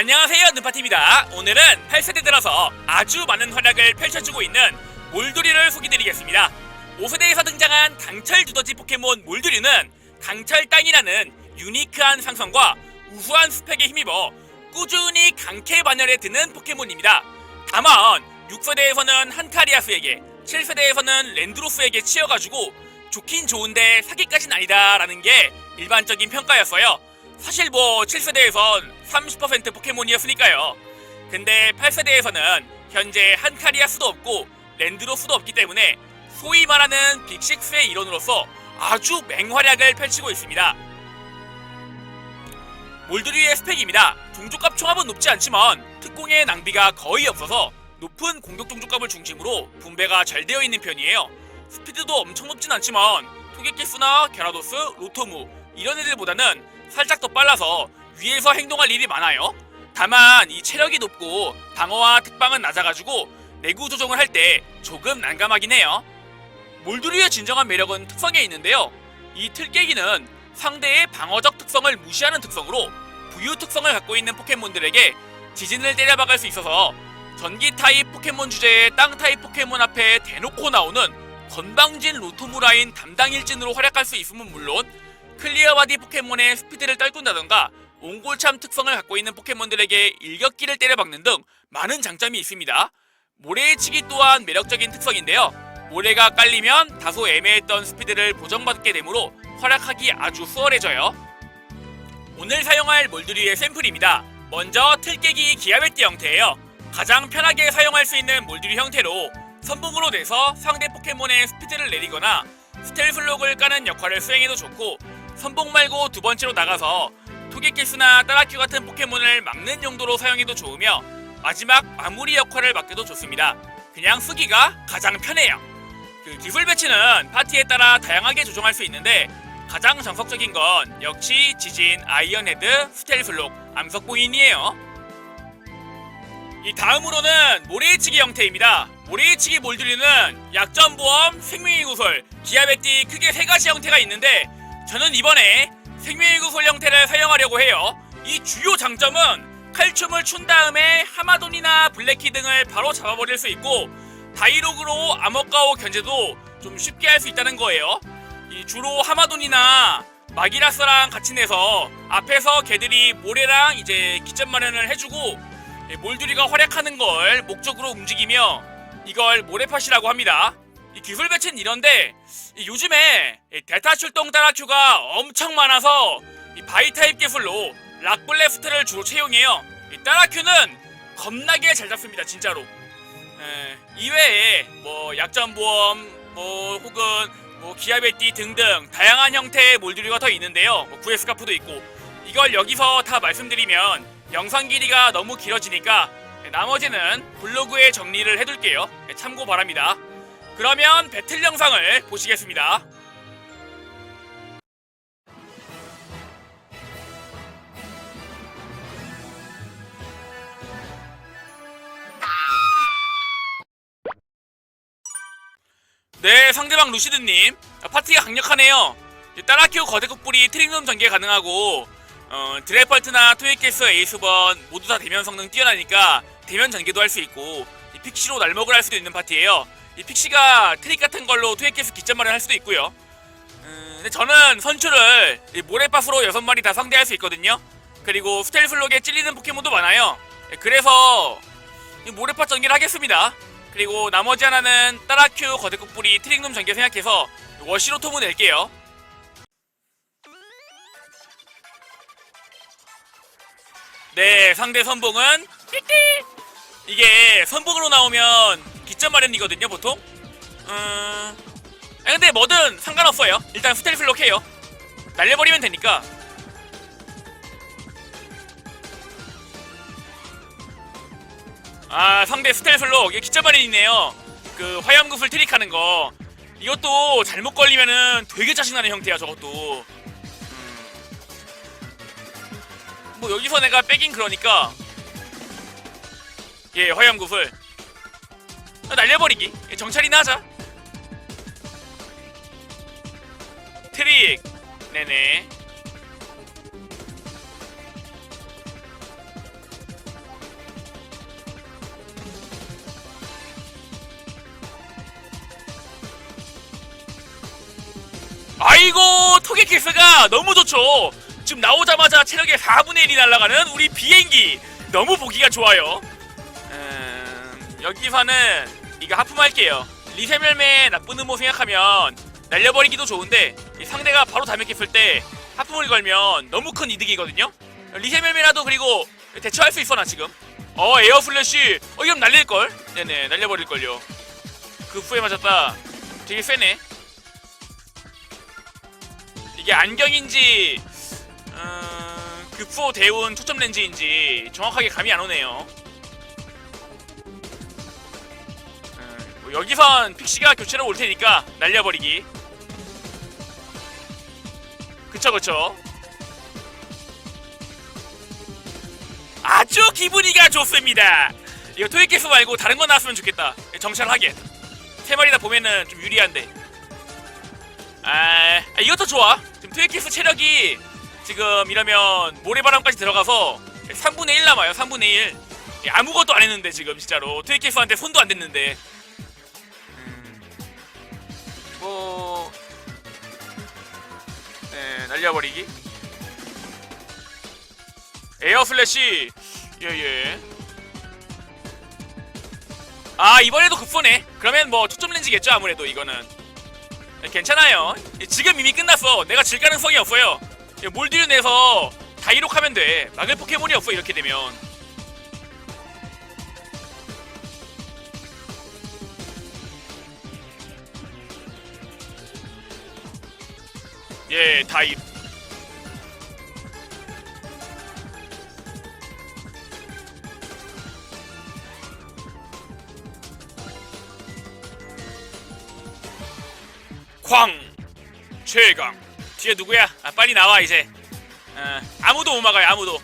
안녕하세요 눈파티입니다. 오늘은 8세대 들어서 아주 많은 활약을 펼쳐주고 있는 몰두리를 소개드리겠습니다. 5세대에서 등장한 강철 두더지 포켓몬 몰두리는 강철 땅이라는 유니크한 상성과 우수한 스펙에 힘입어 꾸준히 강캐 반열에 드는 포켓몬입니다. 다만 6세대에서는 한카리아스에게 7세대에서는 랜드로스에게 치여가지고 좋긴 좋은데 사기까진 아니다 라는 게 일반적인 평가였어요 사실 뭐 7세대에선 30% 포켓몬이었으니까요. 근데 8세대에서는 현재 한카리아스도 없고 랜드로스도 없기 때문에 소위 말하는 빅식스의 일원으로서 아주 맹활약을 펼치고 있습니다. 몰드리의 스펙입니다. 종족값 총합은 높지 않지만 특공의 낭비가 거의 없어서 높은 공격 종족값을 중심으로 분배가 잘 되어 있는 편이에요. 스피드도 엄청 높진 않지만 토게키스나 게라도스, 로토무 이런 애들보다는 살짝 더 빨라서 위에서 행동할 일이 많아요. 다만 이 체력이 높고 방어와 특방은 낮아가지고 내구 조정을 할 때 조금 난감하긴 해요. 몰두리의 진정한 매력은 특성에 있는데요. 이 틀깨기는 상대의 방어적 특성을 무시하는 특성으로 부유 특성을 갖고 있는 포켓몬들에게 지진을 때려박을 수 있어서 전기 타입 포켓몬 주제의 땅 타입 포켓몬 앞에 대놓고 나오는 건방진 로토무라인 담당 일진으로 활약할 수 있음은 물론 클리어 바디 포켓몬의 스피드를 떨군다던가 옹골참 특성을 갖고 있는 포켓몬들에게 일격기를 때려박는 등 많은 장점이 있습니다. 모래의 치기 또한 매력적인 특성인데요. 모래가 깔리면 다소 애매했던 스피드를 보정받게 되므로 활약하기 아주 수월해져요. 오늘 사용할 몰드리의 샘플입니다. 먼저 틀깨기 기아베띠 형태예요. 가장 편하게 사용할 수 있는 몰드리 형태로 선봉으로 내서 상대 포켓몬의 스피드를 내리거나 스텔슬록을 까는 역할을 수행해도 좋고 선봉 말고 두 번째로 나가서 토게키스나 따라큐 같은 포켓몬을 막는 용도로 사용해도 좋으며 마지막 마무리 역할을 맡겨도 좋습니다. 그냥 쓰기가 가장 편해요. 그 기술 배치는 파티에 따라 다양하게 조정할 수 있는데 가장 정석적인 건 역시 지진, 아이언헤드, 스텔슬록, 암석보인이에요. 이 다음으로는 모래치기 형태입니다. 모래치기 몰드리는 약점 보험, 생명의 구설, 기아베띠 크게 세 가지 형태가 있는데 저는 이번에 생명의 구설 형태를 사용하려고 해요. 이 주요 장점은 칼춤을 춘 다음에 하마돈이나 블랙키 등을 바로 잡아버릴 수 있고 다이로그로 암흑가오 견제도 좀 쉽게 할 수 있다는 거예요. 이 주로 하마돈이나 마기라스랑 같이 내서 앞에서 걔들이 모래랑 이제 기점 마련을 해주고 예, 몰두리가 활약하는 걸 목적으로 움직이며 이걸 모래팟이라고 합니다. 이 기술 배치는 이런데 이 요즘에 이 데타 출동 따라큐가 엄청 많아서 이 바이 타입 기술로 락블레스트를 주로 채용해요. 이 따라큐는 겁나게 잘 잡습니다, 진짜로. 에, 이외에 뭐 약점 보험 뭐 혹은 뭐 기아베띠 등등 다양한 형태의 몰드리가 더 있는데요. 뭐 구에스카프도 있고 이걸 여기서 다 말씀드리면 영상 길이가 너무 길어지니까 나머지는 블로그에 정리를 해둘게요. 참고 바랍니다. 그러면 배틀 영상을 보시겠습니다. 네, 상대방 루시드님. 아, 파티가 강력하네요. 따라큐 거대국 불이 트링놈 전개 가능하고, 어, 드래펄트나 토이캐스 에이스번 모두 다 대면 성능 뛰어나니까 대면 전개도 할 수 있고, 이 픽시로 날먹을 할 수도 있는 파티예요. 이 픽시가 트릭 같은 걸로 토이캐스 기점만을 할 수도 있고요. 음, 근데 저는 선출을 이 모래밭으로 여섯 마리 다 상대할 수 있거든요. 그리고 스텔슬록에 찔리는 포켓몬도 많아요. 예, 그래서 이 모래밭 전개를 하겠습니다. 그리고 나머지 하나는 따라큐 거대국불이 트릭룸 전개 생각해서 워시로 토무 낼게요. 네, 상대 선봉은 띠띠! 이게 선봉으로 나오면 기점 마련이거든요, 보통. 음... 아, 근데 뭐든 상관없어요. 일단 스텔슬록 해요. 날려버리면 되니까. 아 상대 스텔슬록 이게 기점 마련이네요. 그 화염구슬 트릭하는 거. 이것도 잘못 걸리면은 되게 짜증나는 형태야 저것도. 음. 뭐 여기서 내가 빼긴 그러니까 예, 화염구슬. 아, 날려버리기. 예, 정찰이나 하자. 트릭. 네네. 아이고 토게키스가 너무 좋죠 지금 나오자마자 체력의 4분의 1이 날아가는 우리 비행기 너무 보기가 좋아요 음, 여기서는 이거 하품 할게요. 리세멜메 나쁜 음모 생각하면 날려버리기도 좋은데 이 상대가 바로 담액했을 때 하품을 걸면 너무 큰 이득이거든요. 리세멜메라도 그리고 대처할 수 있어 나 지금. 어 에어 플래시. 어 이건 날릴 걸. 네네 날려버릴 걸요. 그 후에 맞았다. 되게 세네. 이게 안경인지 음, 급소 대운 초점 렌즈인지 정확하게 감이 안 오네요. 뭐 여기선 픽시가 교체로 올 테니까 날려버리기. 그쵸 그쵸. 아주 기분이가 좋습니다. 이거 토익캐스 말고 다른 거 나왔으면 좋겠다. 정찰하게. 세 마리 다 보면은 좀 유리한데. 아, 아, 이것도 좋아. 지금 트위키스 체력이 지금 이러면 모래바람까지 들어가서 3분의 1 남아요. 3분의 1. 예, 아무것도 안 했는데 지금 진짜로 트위키스한테 손도 안 댔는데. 음, 뭐, 네 날려버리기. 에어 슬래시 예예. 아 이번에도 급소네. 그러면 뭐 초점 렌즈겠죠 아무래도 이거는. 네, 괜찮아요. 지금 이미 끝났어. 내가 질 가능성이 없어요. 몰디를 내서 다 이록하면 돼. 막을 포켓몬이 없어 이렇게 되면. 예, 다 이. 광 최강 뒤에 누구야? 아 빨리 나와 이제 어, 아무도 못 막아요 아무도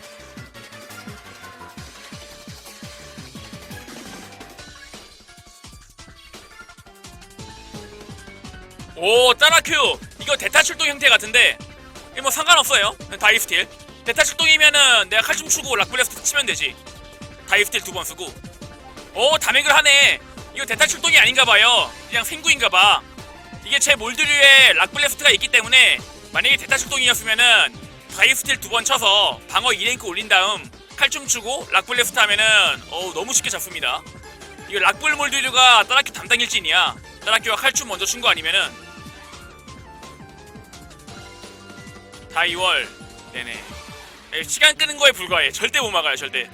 오 따라큐 이거 대타 출동 형태 같은데 이거 뭐 상관없어요. 다이스틸. 대타 출동이면은 내가 칼춤 추고 락블레스트 치면 되지. 다이스틸 두 번 쓰고. 오 담액을 하네. 이거 대타 출동이 아닌가봐요. 그냥 생구인가봐. 이게 제 몰드류에 락블레스트가 있기 때문에 만약에 대타 출동이었으면은 다이스틸 두 번 쳐서 방어 2랭크 올린 다음 칼춤 추고 락블레스트 하면은 어우 너무 쉽게 잡습니다. 이거 락블 몰드류가 따라큐 담당 일진이야. 따라큐가 칼춤 먼저 춘 거 아니면은 다이월. 네네. 에, 시간 끄는 거에 불과해. 절대 못 막아요 절대.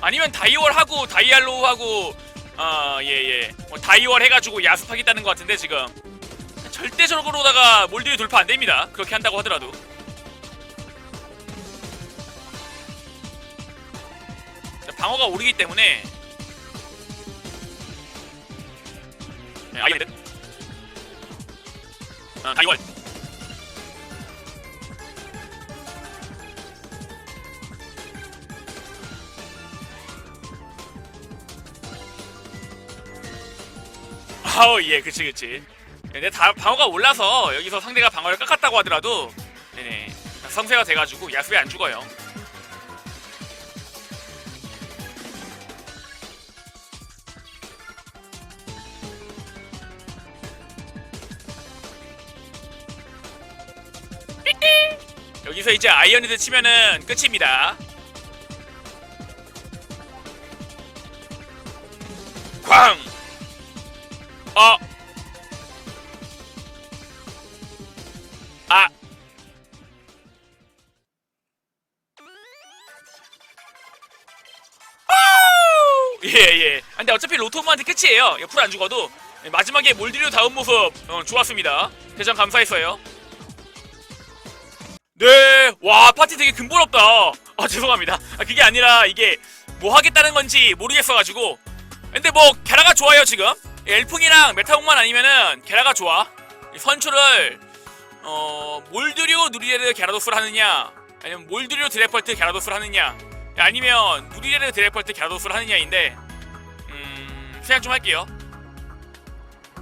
아니면 다이월 하고 다이알로 하고 어예예. 뭐 다이월 해가지고 야습하겠다는 것 같은데 지금. 절대적으로다가 몰드에 돌파 안 됩니다. 그렇게 한다고 하더라도 방어가 오르기 때문에. 네, 아이드 어, 다이월 아우 예 그치 그치. 근데 다 방어가 올라서 여기서 상대가 방어를 깎았다고 하더라도 네네. 성세가 돼가지고 야수에 안 죽어요 여기서 이제 아이언이드 치면은 끝입니다 광! 어. 아. 아우! 예, 예. 아, 근데 어차피 로토무한테 끝이에요. 옆으로 안 죽어도. 네, 마지막에 몰디류 다운 모습 어, 좋았습니다. 대전 감사했어요. 네, 와 파티 되게 근본 없다. 아 죄송합니다. 아, 그게 아니라 이게 뭐 하겠다는 건지 모르겠어가지고. 근데 뭐 게라가 좋아요 지금. 엘풍이랑 메타공만 아니면은 게라가 좋아. 이 선출을 어 몰드류 누리레르 게라도스를 하느냐 아니면 몰드류 드래펄트 게라도스를 하느냐 아니면 누리레르 드래펄트 게라도스를 하느냐인데 음 생각 좀 할게요.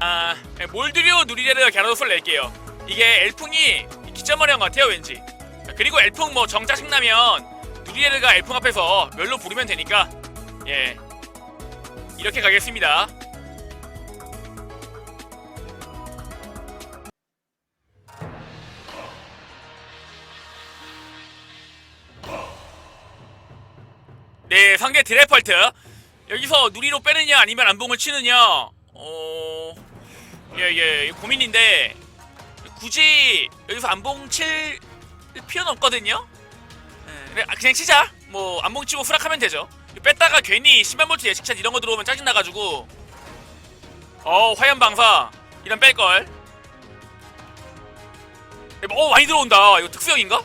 아 몰드류 누리레르 게라도스를 낼게요. 이게 엘풍이 기점머리한 것 같아요 왠지. 그리고 엘풍 뭐정 짜증나면 누리에르가 엘풍 앞에서 멸로 부르면 되니까. 예. 이렇게 가겠습니다. 네 상대 드래펄트. 여기서 누리로 빼느냐 아니면 안봉을 치느냐? 어... 예예. 고민인데 굳이 여기서 안봉 칠 필요는 없거든요. 예, 그래, 아, 그냥 치자. 뭐 안봉 치고 후락하면 되죠. 뺐다가 괜히 10만 볼트 예측샷 이런 거 들어오면 짜증나가지고. 어 화염 방사. 이런 뺄걸. 어 많이 들어온다. 이거 특수형인가?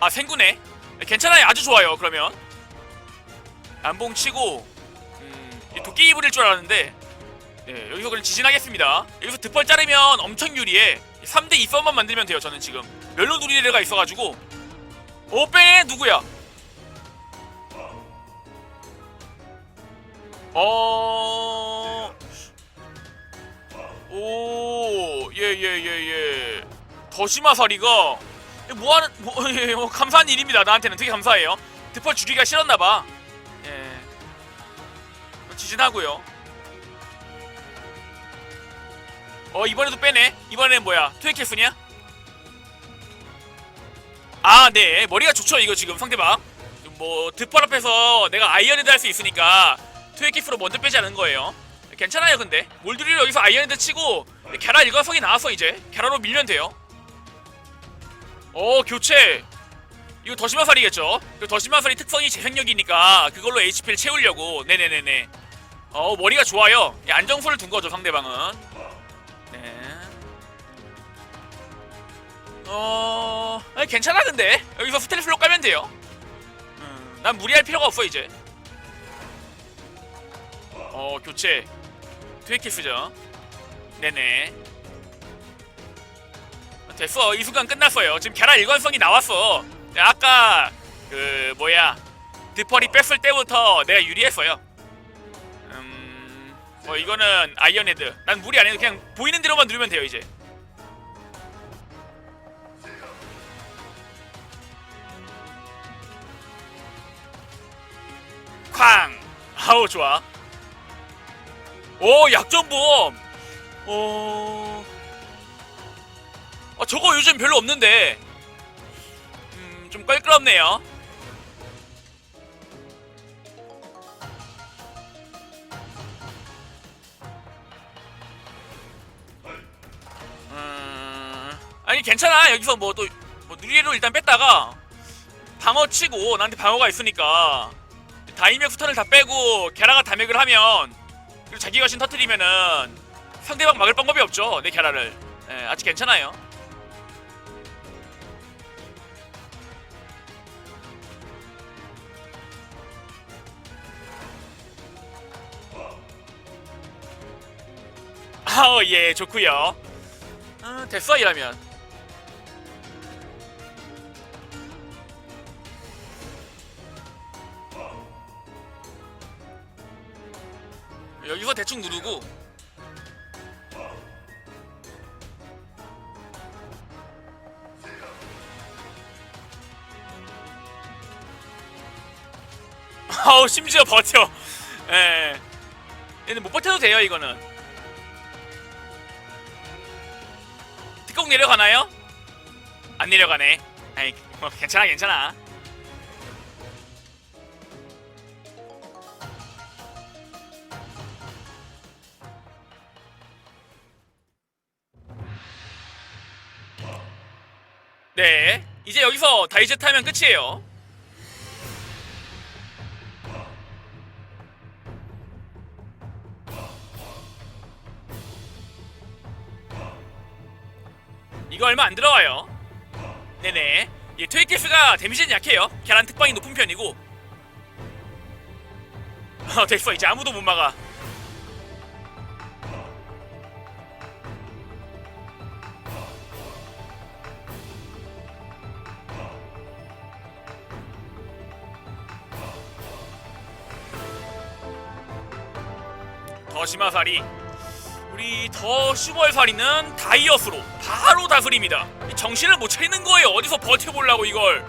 아 생구네. 괜찮아요. 아주 좋아요 그러면. 안봉 치고 음, 이 도끼 부릴 줄 알았는데 네, 여기서 그냥 지진하겠습니다. 여기서 득벌 자르면 엄청 유리해 3대 2 썸만 만들면 돼요 저는 지금. 멜로 누리레가 있어가지고. 오빼 누구야? 어... 오... 예예 예예. 더시마사리가. 뭐하는 뭐, 예, 뭐 감사한 일입니다 나한테는. 되게 감사해요. 득벌 주기가 싫었나봐. 예. 지진하고요 어 이번에도 빼네. 이번엔 뭐야? 트웨케스냐? 아네. 머리가 좋죠 이거 지금 상대방. 뭐 득벌 앞에서 내가 아이언헤드 할 수 있으니까 트웨키스로 먼저 빼지 않은 거예요. 괜찮아요 근데. 몰드리를 여기서 아이언헤드 치고 캐라 일관성이 나왔어 이제. 캐라로 밀면 돼요. 어 교체. 이거 더시마살이겠죠? 그 더시마살이 특성이 재생력이니까 그걸로 HP를 채우려고. 네네네네. 어 머리가 좋아요. 예, 안정수를 둔 거죠 상대방은 괜찮아 근데. 여기서 스텔스로 까면 돼요. 음, 난 무리할 필요가 없어 이제. 어 교체. 트위키스죠. 네네. 됐어. 이 순간 끝났어요. 지금 캐라 일관성이 나왔어. 아까 그 뭐야. 드펄이 뺐을 때부터 내가 유리했어요. 음... 뭐 이거는 아이언헤드. 난 무리 안 해도 그냥 보이는 대로만 누르면 돼요 이제 쾅 아우 좋아. 오 약점보험. 어... 아 저거 요즘 별로 없는데. 음 좀 껄끄럽네요. 음... 아니 괜찮아. 여기서 뭐 또 뭐 누리로 일단 뺐다가 방어 치고 나한테 방어가 있으니까 다이맥 스턴을 다 빼고 게라가 다맥을 하면 그리고 자기가 신 터트리면은 상대방 막을 방법이 없죠 내 게라를. 예, 아직 괜찮아요. 아우 예 좋구요. 아, 됐어 이러면 대충 누르고. 아우 심지어 버텨. 예. 얘는 못 버텨도 돼요 이거는. 뒷공 내려가나요? 안 내려가네. 아이 뭐 괜찮아 괜찮아 네 이제 여기서 다이제트 하면 끝이에요. 이거 얼마 안 들어와요. 네네. 이 트위키스가 데미지는 약해요. 계란 특방이 높은 편이고. 어 됐어. 이제 아무도 못 막아 더시마살이 우리 우리 더 슈벌살이는 다이어스로 바로 다스립니다. 이 정신을 못 차리는 거예요. 어디서 버텨보려고 이걸.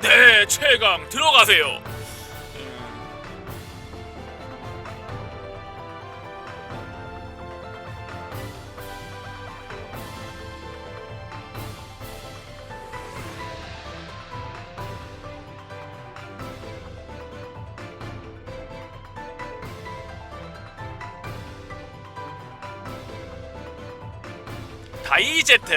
네, 최강 들어가세요. 다이제트.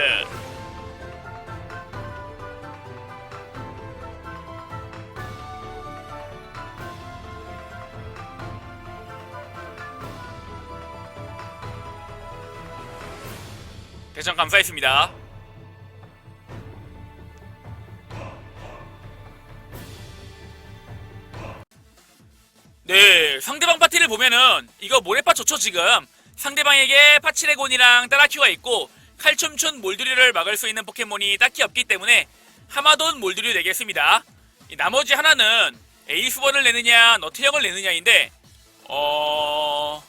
대전 감사했습니다. 네, 상대방 파티를 보면은 이거 모래파 좋죠 지금. 상대방에게 파치레곤이랑 따라큐가 있고 칼춤춘 몰드류를 막을 수 있는 포켓몬이 딱히 없기 때문에 하마돈 몰드류 내겠습니다. 이 나머지 하나는 에이스번을 내느냐 너트형을 내느냐인데 어...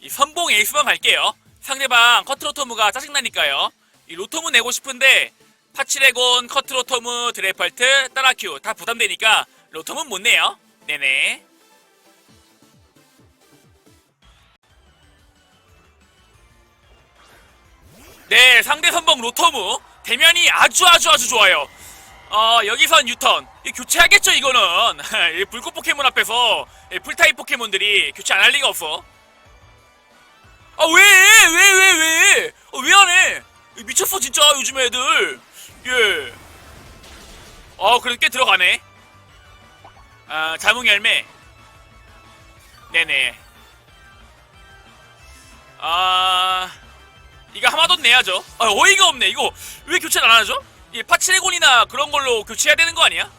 이 선봉 에이스번 갈게요. 상대방 커트로토무가 짜증나니까요. 이 로토무 내고 싶은데 파치레곤, 커트로토무, 드레펄트, 따라큐 다 부담되니까 로토무는 못 내요. 네네. 네, 상대 선봉 로토무 대면이 아주 아주 아주 좋아요. 어, 여기선 유턴. 이 교체하겠죠, 이거는. 이 불꽃 포켓몬 앞에서 이 풀타입 포켓몬들이 교체 안 할 리가 없어. 아, 왜? 왜, 왜, 왜? 어, 왜안 해? 미쳤어, 진짜, 요즘 애들. 예. 어, 그래도 꽤 들어가네. 아, 자몽 열매. 네네. 아, 이거 하마돈 내야죠. 아, 어이가 없네. 이거 왜 교체를 안 하죠? 이 파치레곤이나 그런 걸로 교체해야 되는 거 아니야?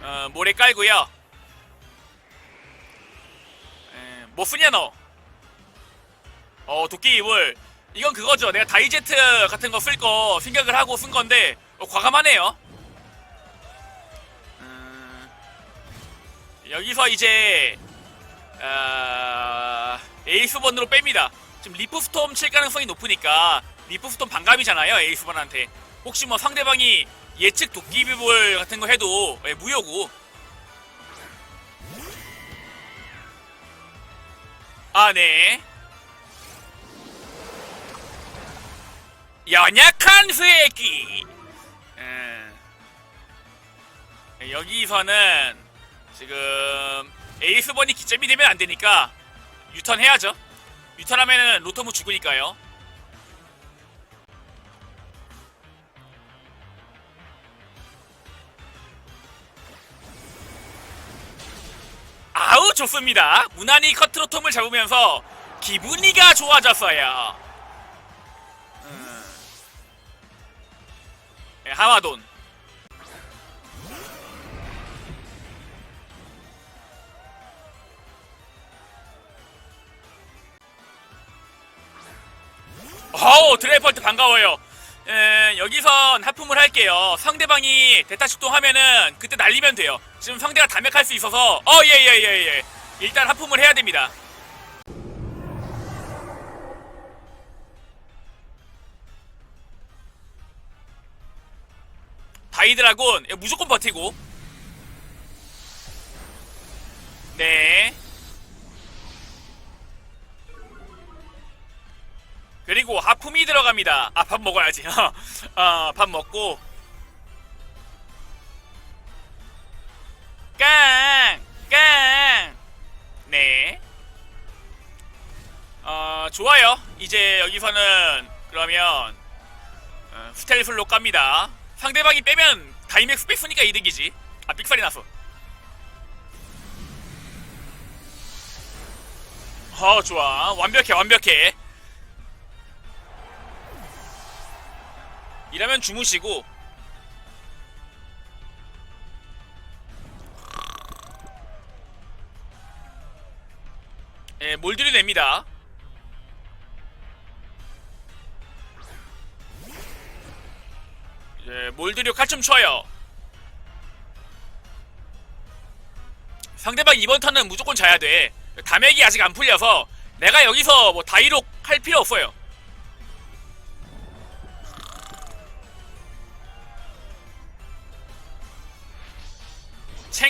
어, 모래 깔고요. 에, 뭐 쓰냐 너? 어, 도끼 이불. 이건 그거죠. 내가 다이제트 같은 거 쓸 거 생각을 하고 쓴 건데 어, 과감하네요. 음, 여기서 이제 아, 에이스 번으로 뺍니다. 지금 리프스톰 칠 가능성이 높으니까 리프스톰 반감이잖아요 에이스 번한테. 혹시 뭐 상대방이 예측 도끼비볼 같은 거 해도 예, 무효고. 아 네. 연약한 수액기. 음. 여기서는 지금 에이스번이 기점이 되면 안 되니까 유턴 해야죠. 유턴하면은 로토무 죽으니까요. 아우 좋습니다. 무난히 커트로톰을 잡으면서 기분이가 좋아졌어요. 음. 네, 하마돈. 어우 드래펄트 반가워요. 에, 여기선 하품을 할게요. 상대방이 대타 출동하면은 그때 날리면 돼요. 지금 상대가 담백할 수 있어서. 어 예 예 예 예. 일단 하품을 해야 됩니다. 다이드라곤 예, 무조건 버티고 하품이 들어갑니다. 아, 밥 먹어야지. 어, 밥 먹고. 깡! 깡! 네. 어, 좋아요. 이제 여기서는 그러면 어, 스텔플로 깝니다. 상대방이 빼면 다이맥스 뺐으니까 이득이지. 아, 삑살이 났어. 어, 좋아. 완벽해, 완벽해. 이러면 주무시고 예, 몰드리 냅니다. 예, 몰드류 칼춤 쳐요. 상대방 이번 턴은 무조건 자야 돼. 담액이 아직 안 풀려서 내가 여기서 뭐 다이록 할 필요 없어요.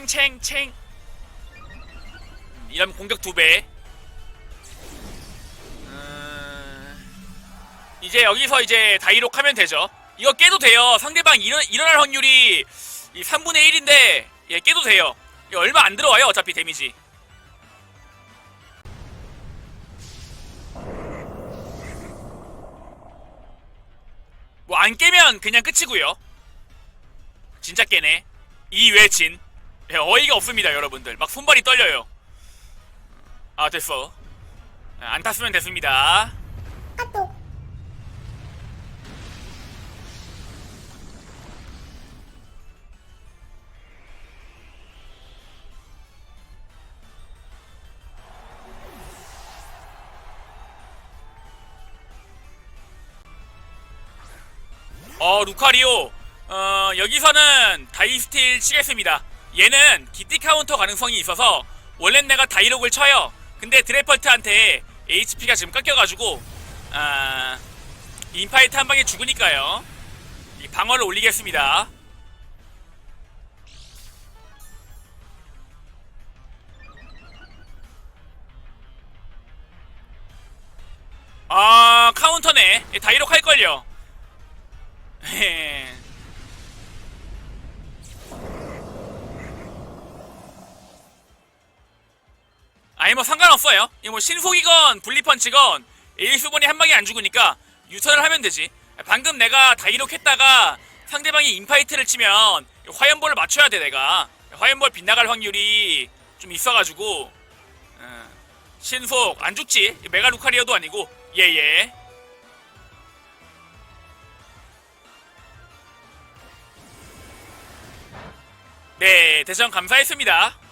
챙챙챙. 음, 이러면 공격 두 배. 음, 이제 여기서 이제 다이록 하면 되죠. 이거 깨도 돼요. 상대방 일어, 일어날 확률이 이 3분의 1인데 예, 깨도 돼요. 이거 얼마 안 들어와요. 어차피 데미지. 뭐 안 깨면 그냥 끝이고요. 진짜 깨네. 이 외진. 예, 어이가 없습니다, 여러분들. 막 손발이 떨려요. 아, 됐어. 아, 안 탔으면 됐습니다. 어 루카리오 어 여기서는 다이스틸 치겠습니다 얘는 기티 카운터 가능성이 있어서 원래는 내가 다이록을 쳐요. 근데 드래펄트한테 HP가 지금 깎여가지고 아 인파이트 한 방에 죽으니까요. 이 방어를 올리겠습니다. 아 카운터네. 예, 다이록 할걸요 아니 뭐 상관없어요. 이거 뭐 신속이건 분리펀치건 에이스본이 한 방에 안 죽으니까 유턴을 하면 되지. 방금 내가 다이록 했다가 상대방이 인파이트를 치면 화염볼을 맞춰야 돼 내가. 화염볼 빗나갈 확률이 좀 있어가지고 어, 신속 안 죽지. 메가 루카리어도 아니고 예예. 네, 대전 감사했습니다.